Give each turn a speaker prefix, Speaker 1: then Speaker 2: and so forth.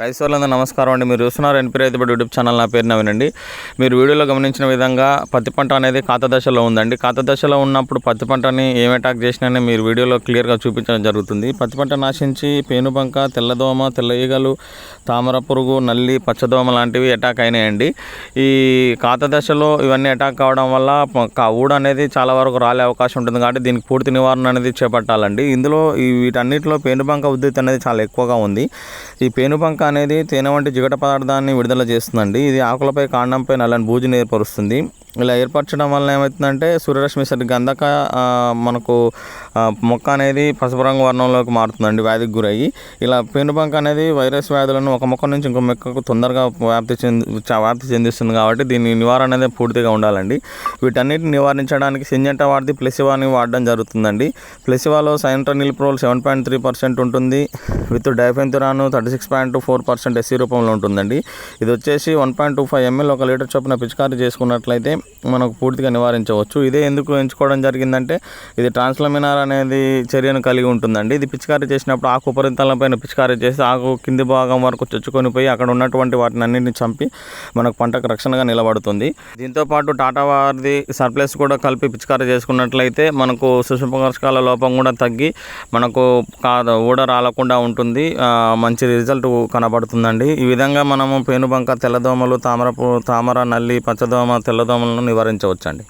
Speaker 1: Rice వాళ్ళందరూ నమస్కారం అండి. మీరు చూస్తున్నారు ఎన్పీ రైతుబడి యూట్యూబ్ ఛానల్. నా పేరు నవీనండి మీరు వీడియోలో గమనించిన విధంగా పత్తి పంట అనేది కాత దశలో ఉందండి. ఖాత దశలో ఉన్నప్పుడు పత్తి పంటని ఏం అటాక్ చేసినా మీరు వీడియోలో క్లియర్గా చూపించడం జరుగుతుంది. పత్తి పంట నాశించి పేనుబంక తెల్లదోమ తెల్ల ఈగలు తామర పురుగు నల్లి పచ్చదోమ లాంటివి అటాక్ అయినాయండి. ఈ కాత దశలో ఇవన్నీ అటాక్ కావడం వల్ల ఊడ అనేది చాలా వరకు రాలే అవకాశం ఉంటుంది. కాబట్టి దీనికి పూర్తి నివారణ అనేది చేపట్టాలండి. ఇందులో ఈ వీటన్నిటిలో పేనుబంక ఉద్ధృతి అనేది చాలా ఎక్కువగా ఉంది. ఈ పేనుబంక అనేది తేనె వంటి జిగట పదార్థాన్ని విడుదల చేస్తుందండి. ఇది ఆకులపై కాండంపై నల్లని బూజుని ఏర్పరుస్తుంది. ఇలా ఏర్పరచడం వల్ల ఏమవుతుందంటే సూర్యరశ్మి సరిగ్గా గంధక మనకు మొక్క అనేది పసుపు రంగు వర్ణంలోకి మారుతుందండి వ్యాధికి గురయ్యి. ఇలా పెనుబంక అనేది వైరస్ వ్యాధులను ఒక మొక్క నుంచి ఇంకో మొక్కకు తొందరగా వ్యాప్తి చెంది చ- వ్యాప్తి చెందిస్తుంది కాబట్టి దీని నివారణ అనేది పూర్తిగా ఉండాలండి. వీటన్నిటిని నివారించడానికి సింజంట వాడిది ప్లెసివాని వాడడం జరుగుతుందండి. ప్లెసివాలో సైంట్రనిల్ప్రోల్ సెవెన్ పాయింట్ త్రీ పర్సెంట్ ఉంటుంది with డైఫెంతురాను thirty six point four percent SC రూపంలో ఉంటుందండి. ఇది వచ్చేసి one point two five ml ఒక లీటర్ చొప్పున పిచికారీ చేసుకున్నట్లయితే మనకు పూర్తిగా నివారించవచ్చు. ఇదే ఎందుకు ఎంచుకోవడం జరిగిందంటే ఇది ట్రాన్స్లమినార్ అనేది చర్యను కలిగి ఉంటుందండి. ఇది పిచికారీ చేసినప్పుడు ఆకు ఉపరితలంపైన పిచికారీ చేసి ఆకు కింది భాగం వరకు చొచ్చుకొని పోయి అక్కడ ఉన్నటువంటి వాటిని అన్నింటిని చంపి మనకు పంటకు రక్షణగా నిలబడుతుంది. దీంతో పాటు టాటా వారిది సర్ప్లస్ కూడా కలిపి పిచికారీ చేసుకున్నట్లయితే మనకు సూక్ష్మపోషకాల లోపం కూడా తగ్గి మనకు కాదు ఊడ రాలకుండా ఉంటుంది. మంచి రిజల్ట్ కనబడుతుందండి. ఈ విధంగా మనము పేనుబంక తెల్లదోమలు తామరపు తామర నల్లి పచ్చదోమ తెల్లదోమలను నివారించవచ్చండి.